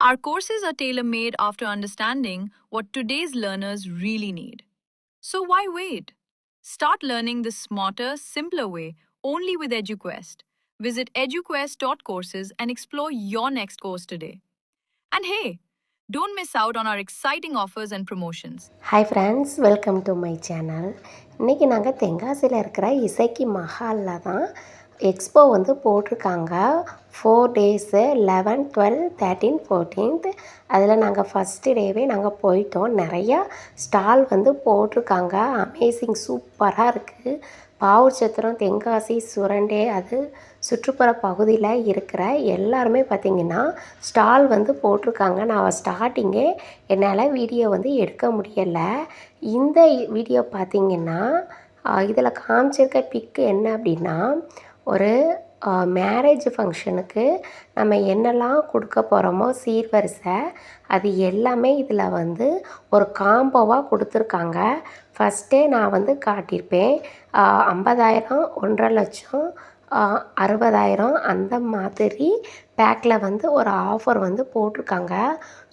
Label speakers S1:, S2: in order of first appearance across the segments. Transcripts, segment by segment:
S1: Our courses are tailor made after understanding what today's learners really need. So why wait? Start learning the smarter, simpler way only with EduQuest. Visit eduquest.courses and explore your next course today. And hey, don't miss out on our exciting offers and promotions.
S2: Hi friends welcome to my channel இன்றைக்கி நாங்கள் தென்காசியில் இருக்கிற இசைக்கு மஹாலில் தான் expo வந்து போட்டிருக்காங்க. Four days eleven twelve thirteen fourteenth அதில் நாங்கள் ஃபஸ்ட்டு டேவே நாங்கள் போயிட்டோம். நிறையா ஸ்டால் வந்து போட்டிருக்காங்க. அமேசிங் சூப்பராக இருக்குது பாவூர் சத்திரம் தென்காசி சுரண்டே அது சுற்றுப்புற பகுதியில் இருக்கிற எல்லாருமே பார்த்திங்கன்னா ஸ்டால் வந்து போட்டிருக்காங்க. நான் ஸ்டார்டிங்கே என்னால் வீடியோ வந்து எடுக்க முடியலை. இந்த வீடியோ பார்த்திங்கன்னா இதில் காமிச்சிருக்க பிக்கு என்ன அப்படின்னா ஒரு மேரேஜ் ஃபங்க்ஷனுக்கு நம்ம என்னெல்லாம் கொடுக்க போகிறோமோ சீர்வரிசை அது எல்லாமே இதில் வந்து ஒரு காம்போவாக கொடுத்துருக்காங்க. ஃபஸ்ட்டே நான் வந்து காட்டியிருப்பேன். ஐம்பதாயிரம் ஒன்றரை லட்சம் அறுபதாயிரம் அந்த மாதிரி பேக்கில் வந்து ஒரு ஆஃபர் வந்து போட்டிருக்காங்க.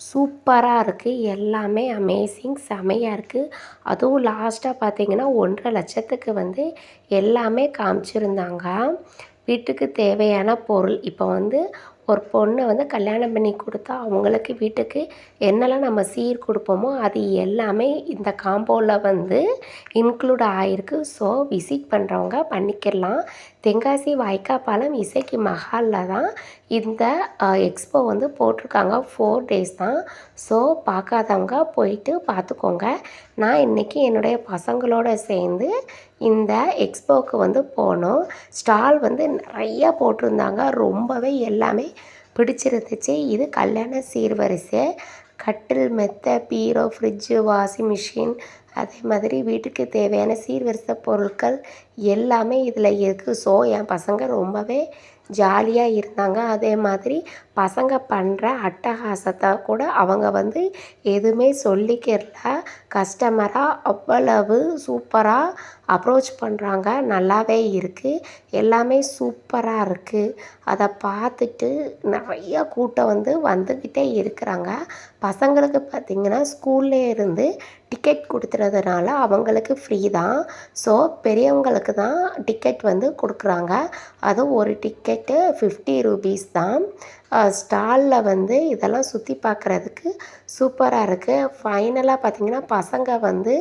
S2: சூப்பராக இருக்குது எல்லாமே அமேசிங் செமையாக இருக்குது அதுவும் லாஸ்ட்டாக பார்த்தீங்கன்னா ஒன்றரை லட்சத்துக்கு வந்து எல்லாமே காமிச்சிருந்தாங்க. வீட்டுக்கு தேவையான பொருள். இப்போ வந்து ஒரு பொண்ணை வந்து கல்யாணம் பண்ணி கொடுத்தா அவங்களுக்கு வீட்டுக்கு என்னெல்லாம் நம்ம சீர் கொடுப்போமோ அது எல்லாமே இந்த காம்போவில் வந்து இன்க்ளூட் ஆகிருக்கு ஸோ விசிட் பண்ணுறவங்க பண்ணிக்கிடலாம் தென்காசி வாய்க்காப்பாலம் இசைக்கு மஹாலில் தான் இந்த எக்ஸ்போ வந்து போட்டிருக்காங்க. ஃபோர் டேஸ் தான். ஸோ பார்க்காதவங்க போயிட்டு பார்த்துக்கோங்க நான் இன்றைக்கி என்னுடைய பசங்களோட சேர்ந்து இந்த எக்ஸ்போவுக்கு வந்து போனோம். ஸ்டால் வந்து நிறையா போட்டிருந்தாங்க. ரொம்பவே எல்லாமே பிடிச்சிருந்துச்சு. இது கல்யாண சீர்வரிசை. கட்டில் மெத்தை பீரோ ஃப்ரிட்ஜு வாஷிங் மிஷின் அதே மாதிரி வீட்டுக்கு தேவையான சீர்வரிசை பொருட்கள் எல்லாமே இதில் இருக்குது. ஸோ என் பசங்க ரொம்பவே ஜாலியாக இருந்தாங்க. அதே மாதிரி பசங்க பண்ணுற அட்டகாசத்தை கூட அவங்க வந்து எதுவுமே சொல்லிக்கிறல கஸ்டமராக அவ்வளவு சூப்பராக அப்ரோச் பண்ணுறாங்க நல்லாவே இருக்குது எல்லாமே சூப்பராக இருக்குது அதை பார்த்துட்டு நிறைய கூட்டம் வந்து வந்துக்கிட்டே இருக்கிறாங்க. பசங்களுக்கு பார்த்திங்கன்னா ஸ்கூல்லே இருந்து டிக்கெட் கொடுத்துறதுனால அவங்களுக்கு ஃப்ரீ தான். ஸோ பெரியவங்களுக்கு தான் டிக்கெட் வந்து கொடுக்குறாங்க. அதுவும் ஒரு டிக்கெட்டு ஃபிஃப்டி ருபீஸ் தான். ஸ்டாலில் வந்து இதெல்லாம் சுற்றி பார்க்குறதுக்கு சூப்பராக இருக்குது ஃபைனலாக பார்த்திங்கன்னா பசங்க வந்து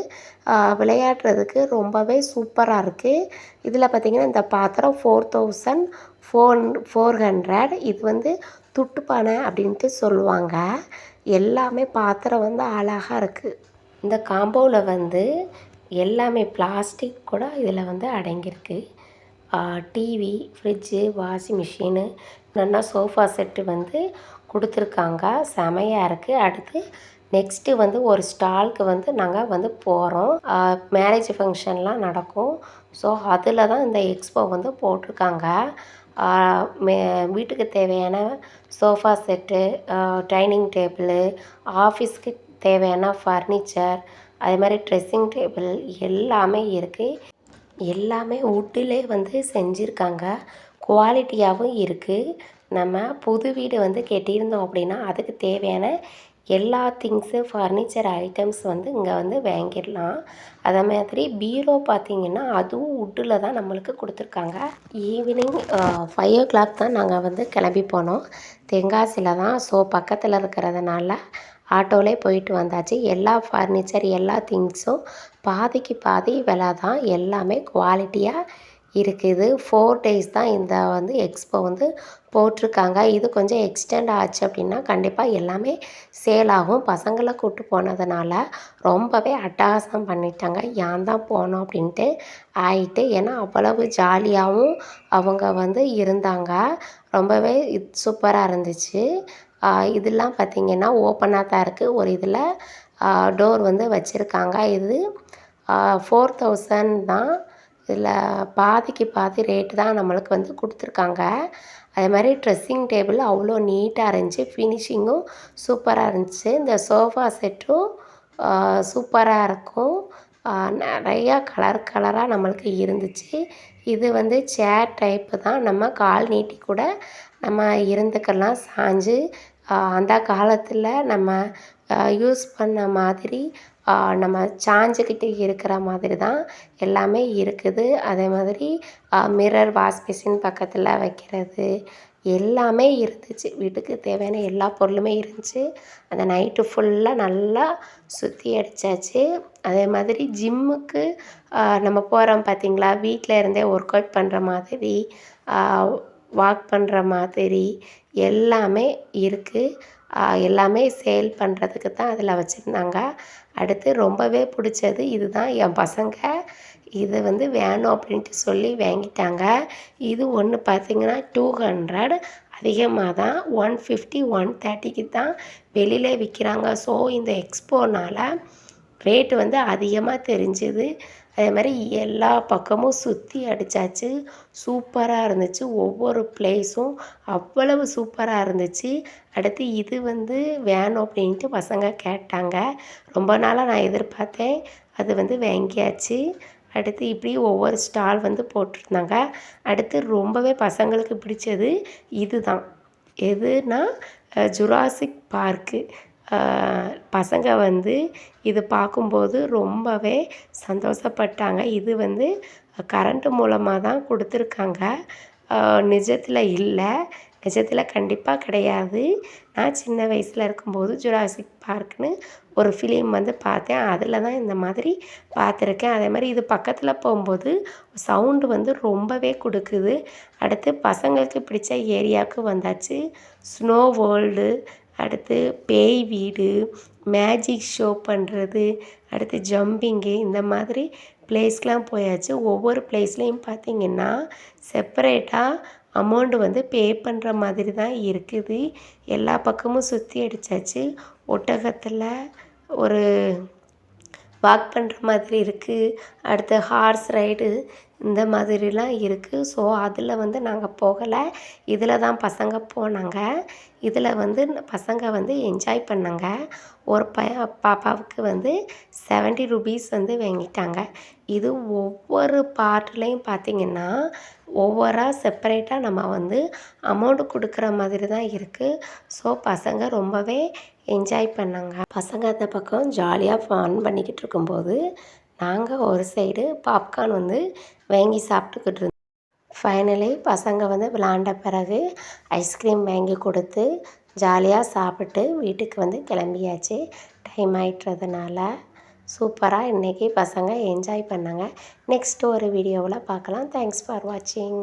S2: விளையாடுறதுக்கு ரொம்பவே சூப்பராக இருக்குது இதில் பார்த்திங்கன்னா இந்த பாத்திரம் four thousand four four hundred இது வந்து துட்டுப்பானை அப்படின்ட்டு சொல்லுவாங்க. எல்லாமே பாத்திரம் வந்து அழகாக இருக்குது இந்த காம்போவில் வந்து எல்லாமே பிளாஸ்டிக் கூட இதில் வந்து அடங்கியிருக்கு. டிவி ஃப்ரிட்ஜு வாஷிங் மிஷினு நல்லா சோஃபா செட்டு வந்து கொடுத்துருக்காங்க. செமையாக இருக்குது அடுத்து நெக்ஸ்ட்டு வந்து ஒரு ஸ்டாலுக்கு வந்து நாங்கள் வந்து போகிறோம் மேரேஜ் ஃபங்க்ஷன்லாம் நடக்கும். ஸோ அதில் தான் இந்த எக்ஸ்போ வந்து போட்டிருக்காங்க. மே வீட்டுக்கு தேவையான சோஃபா செட்டு டைனிங் டேபிளு ஆஃபீஸ்க்கு தேவையான ஃபர்னிச்சர் அதே மாதிரி ட்ரெஸ்ஸிங் டேபிள் எல்லாமே இருக்குது எல்லாமே வுட்டிலே வந்து செஞ்சுருக்காங்க. குவாலிட்டியாகவும் இருக்குது நம்ம புது வீடு வந்து கட்டியிருந்தோம் அப்படின்னா அதுக்கு தேவையான எல்லா திங்ஸு ஃபர்னிச்சர் ஐட்டம்ஸ் வந்து இங்கே வந்து வாங்கிடலாம். அதே மாதிரி பீரோ பார்த்திங்கன்னா அதுவும் வுட்டில் தான் நம்மளுக்கு கொடுத்துருக்காங்க. ஈவினிங் ஃபைவ் ஓ கிளாக் தான் நாங்கள் வந்து கிளம்பி போனோம். தென்காசியில் தான். ஸோ பக்கத்தில் இருக்கிறதுனால ஆட்டோவிலே போயிட்டு வந்தாச்சு. எல்லா ஃபர்னிச்சர் எல்லா திங்ஸும் பாதிக்கு பாதி விலை தான். எல்லாமே குவாலிட்டியாக இருக்குது. ஃபோர் டேஸ் தான் இந்த வந்து எக்ஸ்போ வந்து போட்டிருக்காங்க. இது கொஞ்சம் எக்ஸ்டெண்ட் ஆச்சு அப்படின்னா கண்டிப்பாக எல்லாமே சேல் ஆகும். பசங்களை கூப்பிட்டு போனதுனால ரொம்பவே அட்டகாசம் பண்ணிட்டாங்க. ஏன் தான் போனோம்? அப்படின்ட்டு ஆயிட்டு ஏன்னா அவ்வளவு ஜாலியாகவும் அவங்க வந்து இருந்தாங்க. ரொம்பவே சூப்பராக இருந்துச்சு. இதெல்லாம் பார்த்திங்கன்னா ஓப்பனாக தான் இருக்குது ஒரு இதில் டோர் வந்து வச்சுருக்காங்க. இது ஃபோர் தௌசண்ட் தான். இதில் பாதிக்கு பாதி ரேட்டு தான் நம்மளுக்கு வந்து கொடுத்துருக்காங்க. அதே மாதிரி ட்ரெஸ்ஸிங் டேபிள் அவ்வளோ நீட்டாக இருந்துச்சு. ஃபினிஷிங்கும் சூப்பராக இருந்துச்சு. இந்த சோஃபா செட்டும் சூப்பராக இருக்கும். நிறையா கலர் கலராக நம்மளுக்கு இருந்துச்சு. இது வந்து சேர் டைப்பு தான். நம்ம கால் நீட்டி கூட நம்ம இருந்துக்கலாம். சாஞ்சு அந்த காலத்தில் நம்ம யூஸ் பண்ண மாதிரி நம்ம சாஞ்சுக்கிட்டு இருக்கிற மாதிரி தான் எல்லாமே இருக்குது. அதே மாதிரி மிரர் வாஷ்பேஷின் பக்கத்தில் வைக்கிறது எல்லாமே இருந்துச்சு. வீட்டுக்கு தேவையான எல்லா பொருளுமே இருந்துச்சு. அந்த நைட்டு ஃபுல்லாக நல்லா சுற்றி அடித்தாச்சு அதே மாதிரி ஜிம்முக்கு நம்ம போகிறோம் பார்த்தீங்களா வீட்டில் இருந்தே ஒர்க் அவுட் பண்ணுற மாதிரி வாக் பண்ணுற மாதிரி எல்லாமே இருக்குது எல்லாமே சேல் பண்ணுறதுக்கு தான் அதில் வச்சுருந்தாங்க. அடுத்து ரொம்பவே பிடிச்சது இது தான் என் பசங்க இது வந்து வேணும் அப்படின்ட்டு சொல்லி வாங்கிட்டாங்க. இது ஒன்று பார்த்திங்கன்னா டூ ஹண்ட்ரட் அதிகமாக தான் ஒன் ஃபிஃப்டி ஒன் தேர்ட்டிக்கு தான் வெளியிலே விற்கிறாங்க ஸோ இந்த எக்ஸ்போனால் ரேட்டு வந்து அதிகமாக தெரிஞ்சுது. அதே மாதிரி எல்லா பக்கமும் சுற்றி அடித்தாச்சு சூப்பராக இருந்துச்சு. ஒவ்வொரு ப்ளேஸும் அவ்வளவு சூப்பராக இருந்துச்சு. அடுத்து இது வந்து வேணும் அப்படின்ட்டு பசங்க கேட்டாங்க. ரொம்ப நாளாக நான் எதிர்பார்த்தேன். அது வந்து வாங்கியாச்சு. அடுத்து இப்படி ஒவ்வொரு ஸ்டால் வந்து போட்டிருந்தாங்க. அடுத்து ரொம்பவே பசங்களுக்கு பிடிச்சது இது தான் எதுனா ஜுராசிக் பார்க்கு பசங்க வந்து இது பார்க்கும்போது ரொம்பவே சந்தோஷப்பட்டாங்க. இது வந்து கரண்ட்டு மூலமாக தான் கொடுத்துருக்காங்க. நிஜத்தில் இல்லை. நிஜத்தில் கண்டிப்பாக கிடையாது. நான் சின்ன வயசில் இருக்கும்போது ஜுராசிக் பார்க்னு ஒரு ஃபிலிம் வந்து பார்த்தேன். அதில் தான் இந்த மாதிரி பார்த்துருக்கேன். அதே மாதிரி இது பக்கத்தில் போகும்போது சவுண்டு வந்து ரொம்பவே கொடுக்குது. அடுத்து பசங்களுக்கு பிடிச்ச ஏரியாவுக்கு வந்தாச்சு. ஸ்னோ வேர்ல்டு அடுத்து பேய் வீடு மேஜிக் ஷோ பண்ணுறது அடுத்து ஜம்பிங்கு இந்த மாதிரி ப்ளேஸ்க்கெலாம் போயாச்சு. ஒவ்வொரு ப்ளேஸ்லேயும் பார்த்திங்கன்னா செப்பரேட்டாக அமௌண்ட்டு வந்து பே பண்ணுற மாதிரி தான் இருக்குது. எல்லா பக்கமும் சுற்றி அடித்தாச்சு ஒட்டகத்தில் ஒரு வாக் பண்ணுற மாதிரி இருக்குது அடுத்து ஹார்ஸ் ரைடு இந்த மாதிரிலாம் இருக்குது ஸோ அதில் வந்து நாங்கள் போகலை. இதில் தான் பசங்க போனாங்க. இதில் வந்து பசங்க வந்து என்ஜாய் பண்ணாங்க. ஒரு பைய பாப்பாவுக்கு வந்து செவன்ட்டி ருபீஸ் வந்து வாங்கிட்டாங்க. இது ஒவ்வொரு பார்ட்லேயும் பார்த்திங்கன்னா ஒவ்வொராக செப்பரேட்டாக நம்ம வந்து அமௌண்ட்டு கொடுக்குற மாதிரி தான் இருக்குது ஸோ பசங்க ரொம்பவே என்ஜாய் பண்ணாங்க. பசங்க அந்த பக்கம் ஜாலியாக ஃபன் பண்ணிக்கிட்டு இருக்கும்போது நாங்கள் ஒரு சைடு பாப்கார்ன் வந்து வாங்கி சாப்பிட்டுக்கிட்டு இருந்தோம். ஃபைனலி பசங்க வந்து விளாண்ட பிறகு ஐஸ்கிரீம் வாங்கி கொடுத்து ஜாலியாக சாப்பிட்டு வீட்டுக்கு வந்து கிளம்பியாச்சு. டைம் ஆயிட்டுறதுனால சூப்பராக இன்றைக்கி பசங்க என்ஜாய் பண்ணாங்க. நெக்ஸ்ட் ஒரு வீடியோவில் பார்க்கலாம். தேங்க்ஸ் ஃபார் வாட்சிங்